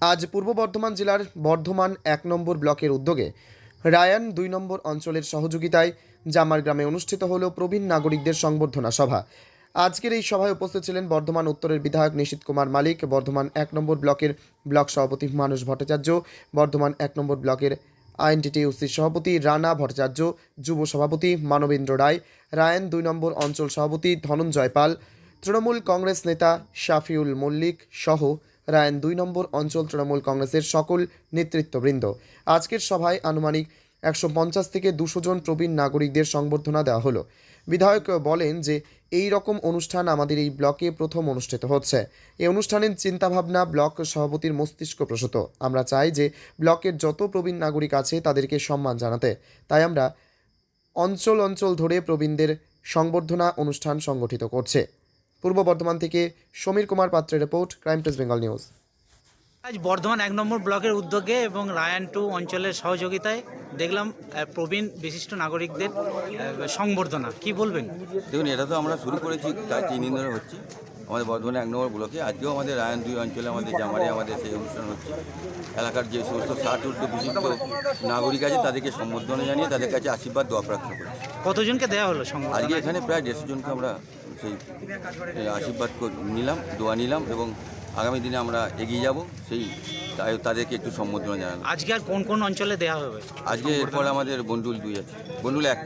আজ পূর্ব বর্ধমান জেলার বর্ধমান এক নম্বর ব্লকের উদ্যোগে রায়ান দুই নম্বর অঞ্চলের সহযোগিতায় জামার গ্রামে অনুষ্ঠিত হল প্রবীণ নাগরিকদের সংবর্ধনা সভা। আজকের এই সভায় উপস্থিত ছিলেন বর্ধমান উত্তরের বিধায়ক নিশীত কুমার মালিক, বর্ধমান এক নম্বর ব্লকের ব্লক সভাপতি মানুষ ভট্টাচার্য, বর্ধমান এক নম্বর ব্লকের আইএনটিটিউসির সভাপতি রানা ভট্টাচার্য, যুব সভাপতি মানবেন্দ্র রায়, রায়ান দুই নম্বর অঞ্চল সভাপতি ধনঞ্জয় পাল, তৃণমূল কংগ্রেস নেতা শাফিউল মল্লিক সহ রায়ন দুই নম্বর অঞ্চল তৃণমূল কংগ্রেসের সকল নেতৃত্ববৃন্দ। আজকের সভায় আনুমানিক একশো পঞ্চাশ থেকে দুশো জন প্রবীণ নাগরিকদের সংবর্ধনা দেওয়া হলো। বিধায়ক বলেন যে, এই রকম অনুষ্ঠান আমাদের এই ব্লকে প্রথম অনুষ্ঠিত হচ্ছে। এই অনুষ্ঠানের চিন্তাভাবনা ব্লক সভাপতির মস্তিষ্ক প্রসূত। আমরা চাই যে, ব্লকের যত প্রবীণ নাগরিক আছে তাদেরকে সম্মান জানাতে। তাই আমরা অঞ্চল অঞ্চল ধরে প্রবীণদের সংবর্ধনা অনুষ্ঠান সংগঠিত করছে। পূর্ব বর্ধমান থেকে সমীর কুমার পাত্রের report crime test Bengal news. আজ বর্ধমান এক নম্বর ব্লকের উদ্যোগে এবং রায়ান টু অঞ্চলের সহযোগিতায় দেখলাম প্রবীণ বিশিষ্ট নাগরিকদের সংবর্ধনা। কি বলবেন? দেখুন এটা তো আমরা শুরু করেছি তার তিন দিন ধরে হচ্ছে। আমাদের বর্ধমানে এক নম্বর ব্লকে আজকেও আমাদের রায়ন দুই অঞ্চলে আমাদের জামারে আমাদের সেই অনুষ্ঠান হচ্ছে। এলাকার যে সমস্ত ষাট ঊর্ধ্ব বিশিষ্ট নাগরিক আছে তাদেরকে সম্বোধনা জানিয়ে তাদের কাছে আশীর্বাদ দোয়া প্রার্থনা করছি কতজনকে দেওয়া হলো আজকে এখানে প্রায় দেড়শো জনকে আমরা সেই আশীর্বাদ নিলাম দোয়া নিলাম এবং আগামী দিনে আমরা এগিয়ে যাব। সেই তাই তাদেরকে একটু সম্বোধনা জানালাম। আজকে আর কোন কোন অঞ্চলে দেওয়া হবে? আজকে এরপর আমাদের বন্ডুল দুই আছে। বন্ডুল এক।